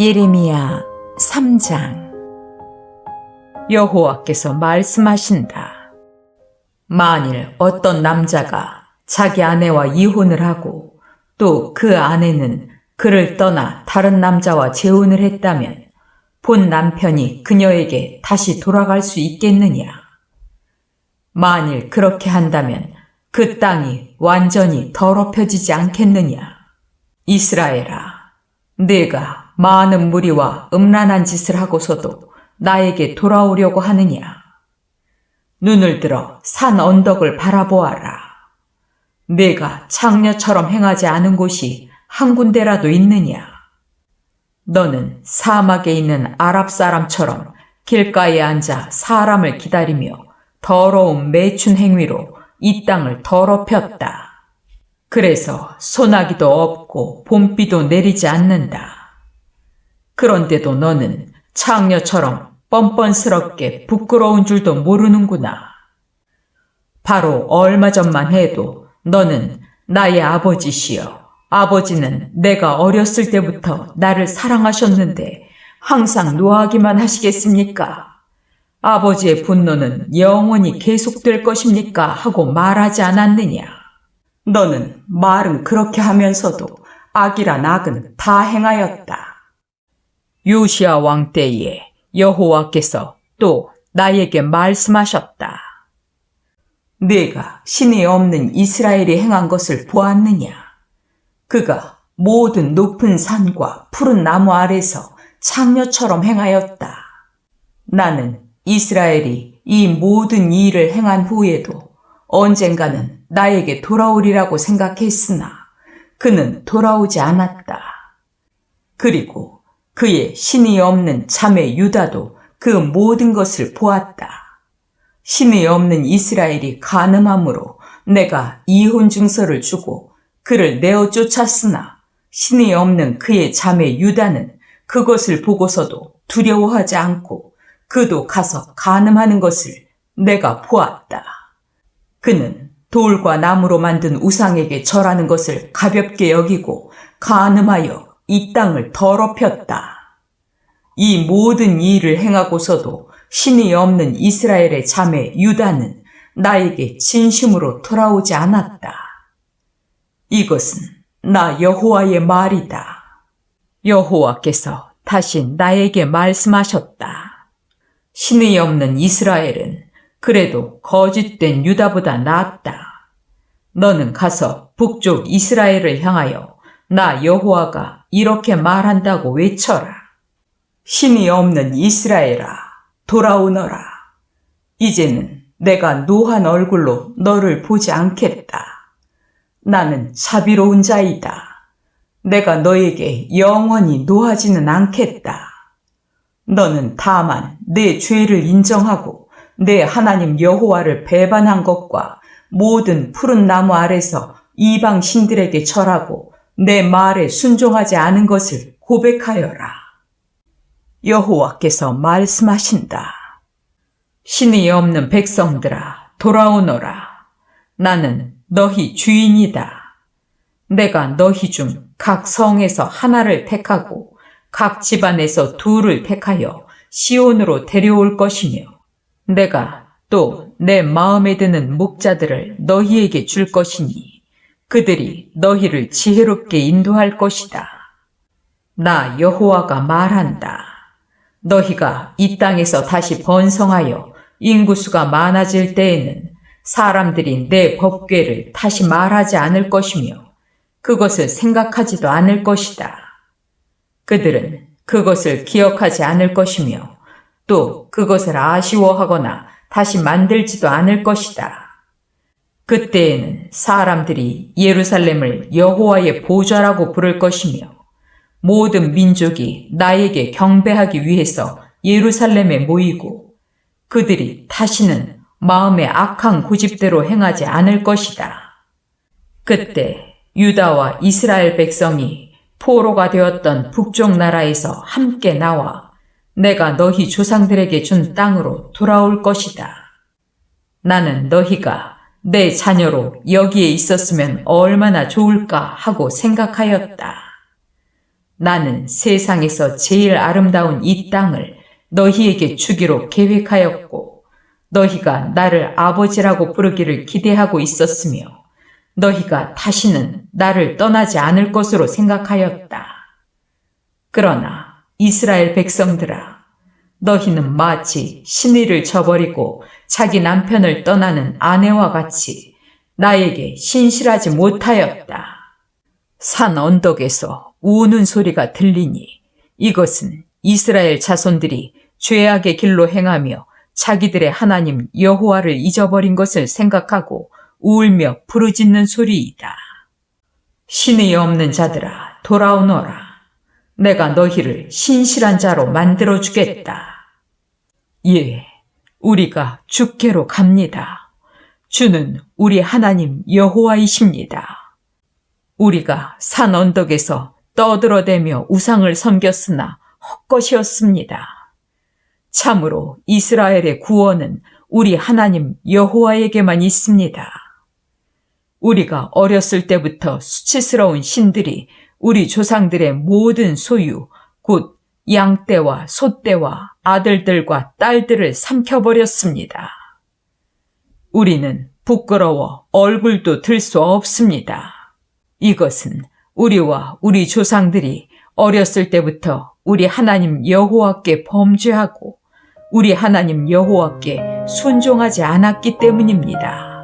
예레미야 3장 여호와께서 말씀하신다. 만일 어떤 남자가 자기 아내와 이혼을 하고 또 그 아내는 그를 떠나 다른 남자와 재혼을 했다면 본 남편이 그녀에게 다시 돌아갈 수 있겠느냐? 만일 그렇게 한다면 그 땅이 완전히 더럽혀지지 않겠느냐? 이스라엘아, 내가 많은 무리와 음란한 짓을 하고서도 나에게 돌아오려고 하느냐? 눈을 들어 산 언덕을 바라보아라. 내가 창녀처럼 행하지 않은 곳이 한 군데라도 있느냐? 너는 사막에 있는 아랍 사람처럼 길가에 앉아 사람을 기다리며 더러운 매춘 행위로 이 땅을 더럽혔다. 그래서 소나기도 없고 봄비도 내리지 않는다. 그런데도 너는 창녀처럼 뻔뻔스럽게 부끄러운 줄도 모르는구나. 바로 얼마 전만 해도 너는 나의 아버지시여. 아버지는 내가 어렸을 때부터 나를 사랑하셨는데 항상 노하기만 하시겠습니까? 아버지의 분노는 영원히 계속될 것입니까? 하고 말하지 않았느냐? 너는 말은 그렇게 하면서도 악이라 낙은 다 행하였다. 요시아 왕 때에 여호와께서 또 나에게 말씀하셨다. 내가 신이 없는 이스라엘이 행한 것을 보았느냐? 그가 모든 높은 산과 푸른 나무 아래서 창녀처럼 행하였다. 나는 이스라엘이 이 모든 일을 행한 후에도 언젠가는 나에게 돌아오리라고 생각했으나 그는 돌아오지 않았다. 그리고 그의 신이 없는 자매 유다도 그 모든 것을 보았다. 신이 없는 이스라엘이 가늠함으로 내가 이혼 증서를 주고 그를 내어 쫓았으나 신이 없는 그의 자매 유다는 그것을 보고서도 두려워하지 않고 그도 가서 가늠하는 것을 내가 보았다. 그는 돌과 나무로 만든 우상에게 절하는 것을 가볍게 여기고 가늠하여 이 땅을 더럽혔다. 이 모든 일을 행하고서도 신이 없는 이스라엘의 자매 유다는 나에게 진심으로 돌아오지 않았다. 이것은 나 여호와의 말이다. 여호와께서 다시 나에게 말씀하셨다. 신이 없는 이스라엘은 그래도 거짓된 유다보다 낫다. 너는 가서 북쪽 이스라엘을 향하여 나 여호와가 이렇게 말한다고 외쳐라. 신이 없는 이스라엘아, 돌아오너라. 이제는 내가 노한 얼굴로 너를 보지 않겠다. 나는 자비로운 자이다. 내가 너에게 영원히 노하지는 않겠다. 너는 다만 내 죄를 인정하고 내 하나님 여호와를 배반한 것과 모든 푸른 나무 아래서 이방 신들에게 절하고 내 말에 순종하지 않은 것을 고백하여라. 여호와께서 말씀하신다. 신이 없는 백성들아 돌아오너라. 나는 너희 주인이다. 내가 너희 중 각 성에서 하나를 택하고 각 집안에서 둘을 택하여 시온으로 데려올 것이며 내가 또 내 마음에 드는 목자들을 너희에게 줄 것이니 그들이 너희를 지혜롭게 인도할 것이다. 나 여호와가 말한다. 너희가 이 땅에서 다시 번성하여 인구수가 많아질 때에는 사람들이 내 법궤를 다시 말하지 않을 것이며 그것을 생각하지도 않을 것이다. 그들은 그것을 기억하지 않을 것이며 또 그것을 아쉬워하거나 다시 만들지도 않을 것이다. 그때에는 사람들이 예루살렘을 여호와의 보좌라고 부를 것이며 모든 민족이 나에게 경배하기 위해서 예루살렘에 모이고 그들이 다시는 마음의 악한 고집대로 행하지 않을 것이다. 그때 유다와 이스라엘 백성이 포로가 되었던 북쪽 나라에서 함께 나와 내가 너희 조상들에게 준 땅으로 돌아올 것이다. 나는 너희가 내 자녀로 여기에 있었으면 얼마나 좋을까 하고 생각하였다. 나는 세상에서 제일 아름다운 이 땅을 너희에게 주기로 계획하였고 너희가 나를 아버지라고 부르기를 기대하고 있었으며 너희가 다시는 나를 떠나지 않을 것으로 생각하였다. 그러나 이스라엘 백성들아 너희는 마치 신의를 저버리고 자기 남편을 떠나는 아내와 같이 나에게 신실하지 못하였다. 산 언덕에서 우는 소리가 들리니 이것은 이스라엘 자손들이 죄악의 길로 행하며 자기들의 하나님 여호와를 잊어버린 것을 생각하고 울며 부르짖는 소리이다. 신이 없는 자들아 돌아오너라. 내가 너희를 신실한 자로 만들어 주겠다. 예, 우리가 주께로 갑니다. 주는 우리 하나님 여호와이십니다. 우리가 산 언덕에서 떠들어대며 우상을 섬겼으나 헛것이었습니다. 참으로 이스라엘의 구원은 우리 하나님 여호와에게만 있습니다. 우리가 어렸을 때부터 수치스러운 신들이 우리 조상들의 모든 소유, 곧 양떼와 소떼와 아들들과 딸들을 삼켜버렸습니다. 우리는 부끄러워 얼굴도 들 수 없습니다. 이것은 우리와 우리 조상들이 어렸을 때부터 우리 하나님 여호와께 범죄하고 우리 하나님 여호와께 순종하지 않았기 때문입니다.